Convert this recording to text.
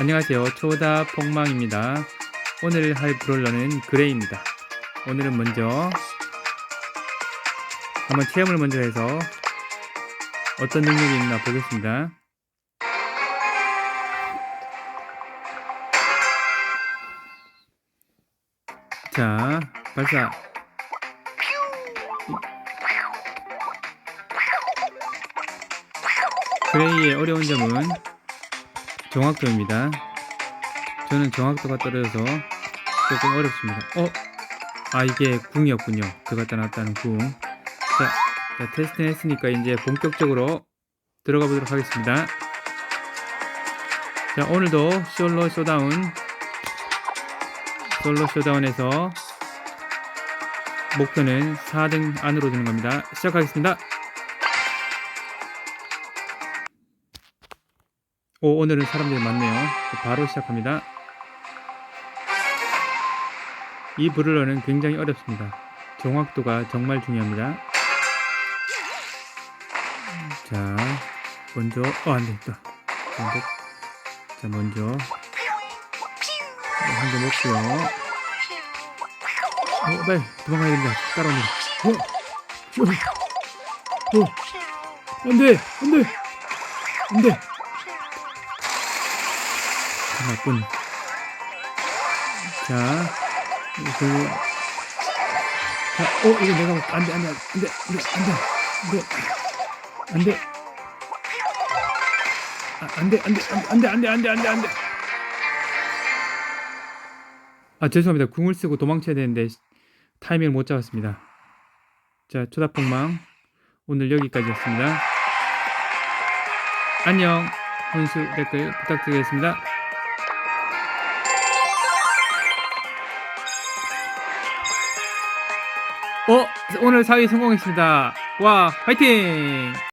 안녕하세요. 초다 폭망입니다. 오늘 할 브롤러는 그레이입니다. 오늘은 먼저 한번 체험을 먼저 해서 어떤 능력이 있나 보겠습니다. 자, 발사. 그레이의 어려운 점은 정확도입니다. 저는 정확도가 떨어져서 조금 어렵습니다. 어? 아 이게 궁이었군요. 들어갔다 놨다는 궁. 자, 자 테스트 했으니까 이제 본격적으로 들어가 보도록 하겠습니다. 자 오늘도 솔로 쇼다운 솔로 쇼다운에서 목표는 4등 안으로 드는 겁니다. 시작하겠습니다. 오, 오늘은 사람들이 많네요. 바로 시작합니다. 이 브룰러는 굉장히 어렵습니다. 정확도가 정말 중요합니다. 자, 먼저, 어, 안 되겠다. 먼저, 자, 먼저, 한 개 먹고요. 어, 빨리 도망가야 됩니다. 따라옵니다. 어, 어, 어, 안 돼, 안 돼, 안 돼. 나쁜. 자, 그, 자, 어, 이거 내가 먹, 안 돼, 안 돼, 안 돼, 안 돼, 안 돼, 안 돼, 안 돼. 아, 안 돼, 안 돼, 안 돼, 안 돼, 안 돼, 안 돼, 안 돼. 아, 죄송합니다. 궁을 쓰고 도망쳐야 되는데, 타이밍을 못 잡았습니다. 자, 초다폭망. 오늘 여기까지였습니다. 안녕. 혼수 댓글 부탁드리겠습니다. 어, 오늘 사위 성공했습니다. 와, 화이팅!